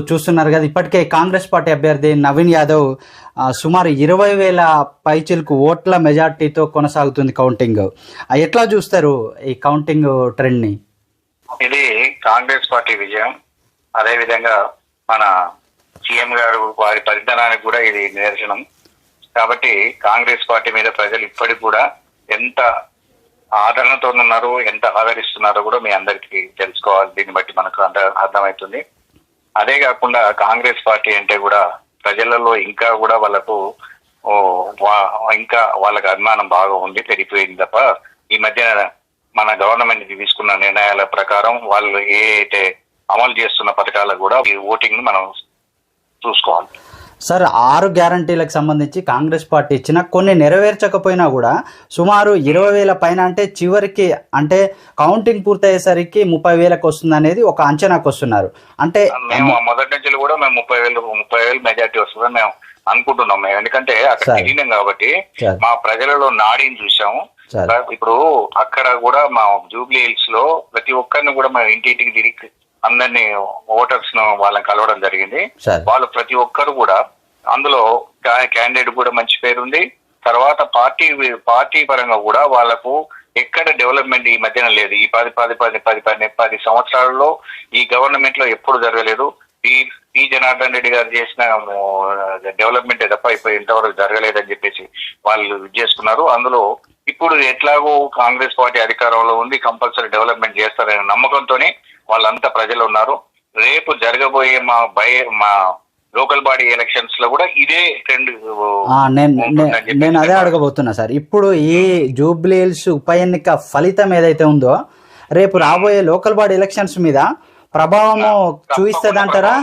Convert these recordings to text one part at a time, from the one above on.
చూస్తున్నారు కదా ఇప్పటికే కాంగ్రెస్ పార్టీ అభ్యర్థి నవీన్ యాదవ్ సుమారు ఇరవై వేల పైచిలకు ఓట్ల మెజార్టీతో కొనసాగుతుంది కౌంటింగ్. ఎట్లా చూస్తారు ఈ కౌంటింగ్ ట్రెండ్ని? ఇది కాంగ్రెస్ పార్టీ విజయం. అదే విధంగా మన సీఎం గారు వారి పరిధానానికి కూడా ఇది నిదర్శనం. కాబట్టి కాంగ్రెస్ పార్టీ మీద ప్రజలు ఇప్పటికి కూడా ఎంత ఆదరణతో ఉన్నారు ఎంత ఆదరిస్తున్నారో కూడా మీ అందరికీ తెలుసుకోవాలి. దీన్ని బట్టి మనకు అంత అర్థమవుతుంది. అదే కాకుండా కాంగ్రెస్ పార్టీ అంటే కూడా ప్రజలలో ఇంకా కూడా వాళ్ళకు ఓ, వా- ఇంకా వాళ్ళకి అభిమానం బాగా ఉంది పెరిగిపోయింది తప్ప ఈ మధ్య మన గవర్నమెంట్ తీసుకున్న నిర్ణయాల ప్రకారం వాళ్ళు ఏ అయితే అమలు చేస్తున్న పథకాలకు కూడా ఈ ఓటింగ్ని మనం చూసుకోవాలి. సార్ ఆరు గ్యారంటీలకు సంబంధించి కాంగ్రెస్ పార్టీ ఇచ్చిన కొన్ని నెరవేర్చకపోయినా కూడా సుమారు ఇరవై వేల పైన అంటే చివరికి అంటే కౌంటింగ్ పూర్తయ్యేసరికి ముప్పై వేలకు వస్తుంది అనేది ఒక అంచనాకు వస్తున్నారు అంటే మేము మొదటి నుంచి కూడా మేము ముప్పై వేలు ముప్పై వేలు మెజార్టీ వస్తుందని మేము అనుకుంటున్నాం మేము ఎందుకంటే అక్కడ. తిరిగినాం కాబట్టి. మా ప్రజలలో నాడిని చూసాము. ఇప్పుడు అక్కడ కూడా మా జూబ్లీ హిల్స్లో ప్రతి ఒక్కరిని కూడా మేము ఇంటింటికి తిరిగి అందరినీ ఓటర్స్ను వాళ్ళని కలవడం జరిగింది. వాళ్ళు ప్రతి ఒక్కరు కూడా అందులో క్యాండిడేట్ కూడా మంచి పేరు ఉంది తర్వాత పార్టీ పార్టీ పరంగా కూడా వాళ్ళకు ఎక్కడ డెవలప్మెంట్ ఈ మధ్యన లేదు. ఈ పది పది పది పది పది పది సంవత్సరాల్లో ఈ గవర్నమెంట్లో ఎప్పుడు జరగలేదు. ఈ ఈ జనార్దన్ రెడ్డి గారు చేసిన డెవలప్మెంట్ తప్ప ఇప్పుడు ఇంతవరకు జరగలేదని చెప్పేసి వాళ్ళు ఇది చేసుకున్నారు. అందులో ఇప్పుడు ఎట్లాగో కాంగ్రెస్ పార్టీ అధికారంలో ఉంది కంపల్సరీ డెవలప్మెంట్ చేస్తారనే నమ్మకంతోనే వాళ్ళంతా ప్రజలు ఉన్నారు. రేపు జరగబోయే మా బయ మా లోకల్ బాడీ ఎలక్షన్స్లో కూడా ఇదే ట్రెండ్ నేను అదే అడగబోతున్నా సార్. ఇప్పుడు ఈ జూబ్లీ హిల్స్ ఉప ఎన్నిక ఫలితం ఏదైతే ఉందో రేపు రాబోయే లోకల్ బాడీ ఎలక్షన్స్ మీద ప్రభావము చూపిస్తుంది అంటారా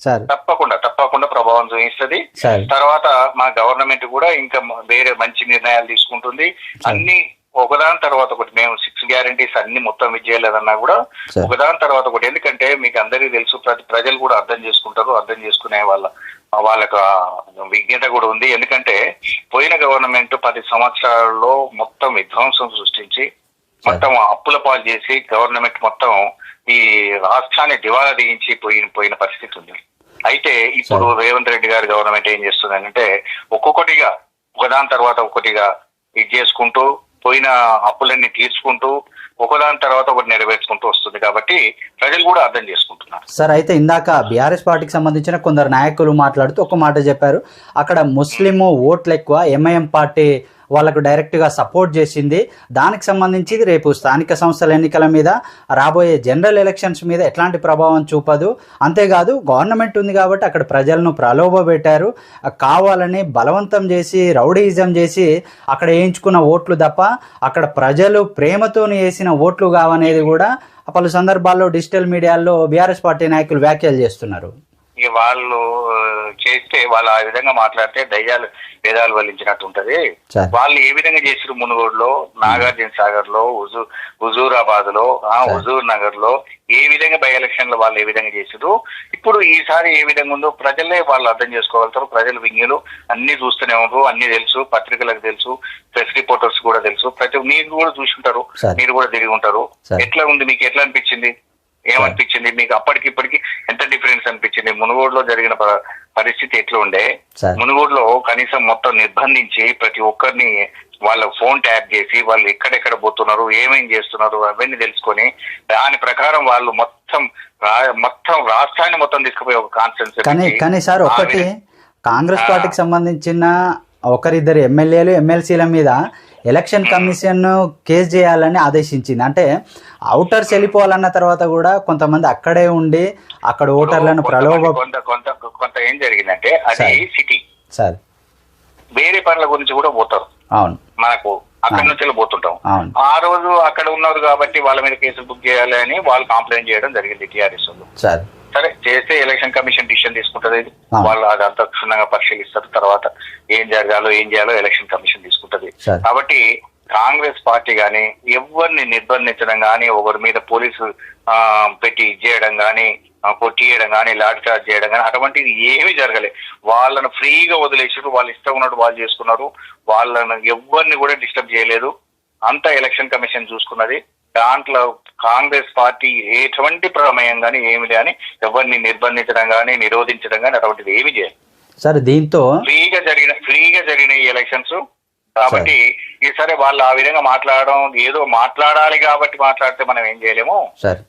సార్. తప్పకుండా తప్పకుండా ప్రభావం చూపిస్తుంది సరే. తర్వాత మా గవర్నమెంట్ కూడా ఇంకా వేరే మంచి నిర్ణయాలు తీసుకుంటుంది. అన్ని ఒకదాని తర్వాత ఒకటి మేము సిక్స్ గ్యారంటీస్ అన్ని మొత్తం విజయలేదన్నా కూడా. ఒకదాని తర్వాత ఒకటి. ఎందుకంటే మీకు అందరికీ తెలుసు ప్రతి ప్రజలు కూడా అర్థం చేసుకుంటారు అర్థం చేసుకునే వాళ్ళ వాళ్ళకు విజ్ఞత కూడా ఉంది. ఎందుకంటే పోయిన గవర్నమెంట్ పది సంవత్సరాల్లో మొత్తం విధ్వంసం సృష్టించి మొత్తం అప్పుల పాలు చేసి గవర్నమెంట్ మొత్తం ఈ రాష్ట్రాన్ని దివాలా తీయించి పోయిన పోయిన పరిస్థితి ఉంది. అయితే ఇప్పుడు రేవంత్ రెడ్డి గారి గవర్నమెంట్ ఏం చేస్తుందంటే ఒక్కొక్కటిగా ఒకదాని తర్వాత ఒకటిగా ఇది చేసుకుంటూ పోయిన అప్పులన్నీ తీర్చుకుంటూ ఒకదాని తర్వాత ఒకటి నెరవేర్చుకుంటూ వస్తుంది కాబట్టి ప్రజలు కూడా అర్థం చేసుకుంటున్నారు. సార్ అయితే ఇందాక బీఆర్ఎస్ పార్టీకి సంబంధించిన కొందరు నాయకులు మాట్లాడుతూ ఒక మాట చెప్పారు. అక్కడ ముస్లిం ఓట్లు ఎక్కువ ఎంఐఎం పార్టీ వాళ్ళకు డైరెక్ట్గా సపోర్ట్ చేసింది. దానికి సంబంధించి రేపు స్థానిక సంస్థల ఎన్నికల మీద రాబోయే జనరల్ ఎలక్షన్స్ మీద ఎట్లాంటి ప్రభావం చూపదు. అంతేకాదు గవర్నమెంట్ ఉంది కాబట్టి అక్కడ ప్రజలను ప్రలోభ పెట్టారు. కావాలని బలవంతం చేసి రౌడీయిజం చేసి అక్కడ వేయించుకున్న ఓట్లు తప్ప అక్కడ ప్రజలు ప్రేమతోని వేసిన ఓట్లు కావనేది కూడా పలు సందర్భాల్లో డిజిటల్ మీడియాల్లో బీఆర్ఎస్ పార్టీ నాయకులు వ్యాఖ్యలు చేస్తున్నారు. వాళ్ళు చేస్తే వాళ్ళు ఆ విధంగా మాట్లాడితే దయ్యాలు వేదాలు వల్లించినట్టు ఉంటది. వాళ్ళు ఏ విధంగా చేసిరు మునుగోడులో నాగార్జున సాగర్లో హుజూ హుజూరాబాద్లో ఆ, హుజూర్ నగర్లో ఏ విధంగా బై ఎలక్షన్లో వాళ్ళు ఏ విధంగా చేసిరు ఇప్పుడు ఈసారి ఏ విధంగా ఉందో ప్రజలే వాళ్ళు అర్థం చేసుకోగలుగుతారు. ప్రజలు వింగిలు అన్ని చూస్తూనే ఉంటారు అన్ని తెలుసు పత్రికలకు తెలుసు ప్రెస్ రిపోర్టర్స్ కూడా తెలుసు. ప్రతి మీరు కూడా చూసి ఉంటారు. మీరు కూడా తిరిగి ఉంటారు. ఎట్లా ఉంది మీకు ఎట్లా అనిపించింది? ఏమనిపించింది మీకు అప్పటికి ఇప్పటికి ఎంత డిఫరెన్స్ అనిపించింది మునుగోడులో జరిగిన పరిస్థితి ఎట్లా ఉండే. మునుగోడులో కనీసం మొత్తం నిర్బంధించి ప్రతి ఒక్కరిని వాళ్ళ ఫోన్ ట్యాప్ చేసి వాళ్ళు ఎక్కడెక్కడ పోతున్నారు ఏమేం చేస్తున్నారు అవన్నీ తెలుసుకొని దాని ప్రకారం వాళ్ళు మొత్తం మొత్తం రాష్ట్రాన్ని మొత్తం తీసుకుపోయి ఒక కాన్ఫరెన్స్ కానీ కానీ సార్ ఒకటి కాంగ్రెస్. పార్టీకి సంబంధించిన ఒకరిద్దరు ఎమ్మెల్యేలు ఎమ్మెల్సీల మీద ఎలక్షన్ కమిషన్ కేసు చేయాలని ఆదేశించింది. అంటే అవుటర్స్ వెళ్ళిపోవాలన్న తర్వాత కూడా కొంతమంది అక్కడే ఉండి అక్కడ ఓటర్లను ప్రలోభ కొంత కొంత కొంత ఏం జరిగిందంటే అది సరే. సిటీ. సార్. వేరే పనుల గురించి కూడా పోతారు. అవును. మనకు అక్కడి. నుంచి పోతుంటాం. ఆ రోజు అక్కడ ఉన్నారు కాబట్టి వాళ్ళ మీద కేసులు బుక్ చేయాలి అని వాళ్ళు కంప్లైంట్ చేయడం జరిగింది టీఆర్ఎస్ వాళ్ళు. సార్ చేస్తే ఎలక్షన్ కమిషన్ డిసిషన్ తీసుకుంటది. వాళ్ళు అదంతా క్షుణ్ణంగా పరిశీలిస్తారు. తర్వాత ఏం జరగాలో ఏం చేయాలో ఎలక్షన్ కమిషన్ తీసుకుంటది. కాబట్టి కాంగ్రెస్ పార్టీ గాని ఎవరిని నిర్బంధించడం గాని ఒకరి మీద పోలీసు ఆ, పెట్టి చేయడం గాని ఆ, కొట్టియడం గాని లాఠీ చార్జ్ చేయడం గాని అటువంటిది ఏమీ జరగలే. వాళ్ళను ఫ్రీగా వదిలేసారు వాళ్ళు ఇష్టం ఉన్నట్టు వాళ్ళు చేసుకున్నారు. వాళ్ళను ఎవరిని కూడా డిస్టర్బ్ చేయలేదు. అంతా ఎలక్షన్ కమిషన్ చూసుకున్నది. దాంట్లో కాంగ్రెస్ పార్టీ ఎటువంటి ప్రమేయం కానీ ఏమి కానీ ఎవరిని నిర్బంధించడం కానీ నిరోధించడం కానీ అటువంటిది ఏమి చేయాలి సార్ దీంతో ఫ్రీగా జరిగిన ఫ్రీగా జరిగిన ఈ ఎలక్షన్స్ కాబట్టి ఈసారి వాళ్ళు ఆ విధంగా మాట్లాడడం ఏదో మాట్లాడాలి కాబట్టి మాట్లాడితే మనం ఏం చేయలేము.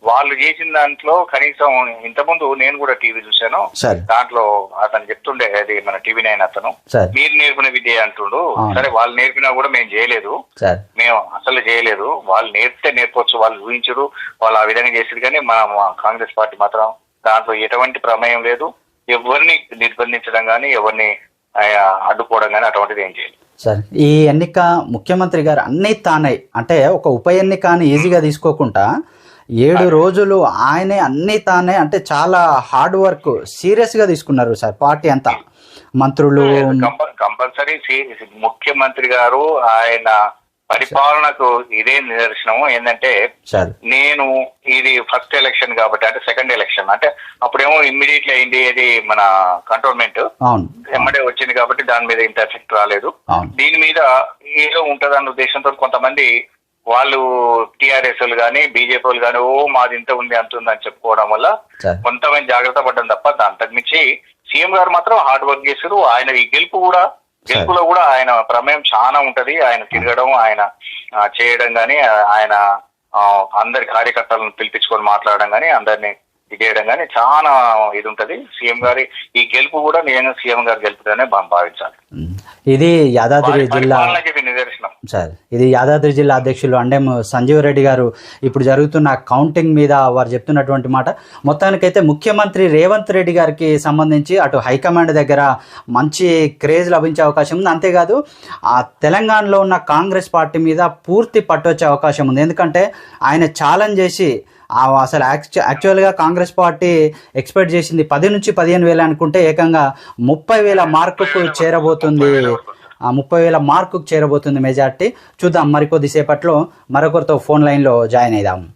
వాళ్ళు చేసిన దాంట్లో కనీసం ఇంతకుముందు నేను కూడా టీవీ చూశాను. దాంట్లో అతను చెప్తుండే అది మన టీవీ నైన్ అతను. మీరు నేర్పిన విద్య అంటుండు. సరే వాళ్ళు నేర్పినా కూడా మేము చేయలేదు. మేము అసలు చేయలేదు. వాళ్ళు నేర్పితే నేర్పొచ్చు వాళ్ళు ఊహించరు వాళ్ళు ఆ విధంగా చేసారు కానీ మా మా కాంగ్రెస్ పార్టీ మాత్రం దాంట్లో ఎటువంటి ప్రమేయం లేదు. ఎవరిని నిర్బంధించడం కానీ ఎవరిని అడ్డుకోవడం కానీ అటువంటిది ఏం చేయలేదు. సార్. ఈ ఎన్నిక ముఖ్యమంత్రి గారు అన్నీ తానే. అంటే ఒక ఉప ఎన్నిక అని ఈజీగా తీసుకోకుండా ఏడు రోజులు ఆయనే అన్నీ తానే అంటే చాలా హార్డ్ వర్క్ సీరియస్గా తీసుకున్నారు సార్ పార్టీ అంతా. మంత్రులు కంపల్- కంపల్సరీ ముఖ్యమంత్రి గారు ఆయన పరిపాలనకు ఇదే నిదర్శనం ఏంటంటే నేను ఇది ఫస్ట్ ఎలక్షన్ కాబట్టి అంటే సెకండ్ ఎలక్షన్ అంటే అప్పుడేమో ఇమ్మీడియట్లీ అయింది ఇది మన కంటోన్మెంట్ అవును. ఎమ్మడే వచ్చింది కాబట్టి దాని మీద ఇంత ఎఫెక్ట్ రాలేదు. దీని మీద ఏదో ఉంటదన్న ఉద్దేశంతో కొంతమంది వాళ్ళు టిఆర్ఎస్ కానీ బీజేపీ కానీ ఓ మాది ఇంత ఉంది అంత ఉంది అని చెప్పుకోవడం వల్ల కొంతమంది జాగ్రత్త పడ్డం తప్ప దాని మించి సీఎం గారు మాత్రం హార్డ్ వర్క్ చేశారు. ఆయన ఈ గెలుపు కూడా గెలుపులో కూడా ఆయన ప్రమేయం చాలా ఉంటది. ఆయన తిరగడం ఆయన చేయడం గాని ఆయన అందరి కార్యకర్తలను పిలిపించుకొని మాట్లాడడం గాని అందరినీ ఇది చేయడం గాని చాలా ఇది ఉంటది. సీఎం గారి ఈ గెలుపు కూడా నేను సీఎం గారు గెలుపుగానే భావించాలి. ఇది యాదాద్రి జిల్లా నిదర్శనం. సార్ ఇది యాదాద్రి జిల్లా అధ్యక్షులు అండెం సంజీవ్ రెడ్డి గారు ఇప్పుడు జరుగుతున్న కౌంటింగ్ మీద వారు చెప్తున్నటువంటి మాట. మొత్తానికైతే ముఖ్యమంత్రి రేవంత్ రెడ్డి గారికి సంబంధించి అటు హైకమాండ్ దగ్గర మంచి క్రేజ్ లభించే అవకాశం ఉంది. అంతేకాదు ఆ తెలంగాణలో ఉన్న కాంగ్రెస్ పార్టీ మీద పూర్తి పట్టొచ్చే అవకాశం ఉంది. ఎందుకంటే ఆయన ఛాలెంజ్ చేసి అసలు యాక్చు యాక్చువల్గా కాంగ్రెస్ పార్టీ ఎక్స్పెక్ట్ చేసింది పది నుంచి పదిహేను వేలు అనుకుంటే ఏకంగా ముప్పై వేల మార్కుకు చేరబోతుంది. ముప్పై వేల మార్కుకు చేరబోతుంది మెజార్టీ. చూద్దాం మరికొద్దిసేపట్లో మరొకరితో ఫోన్ లైన్లో జాయిన్ అయిదాం.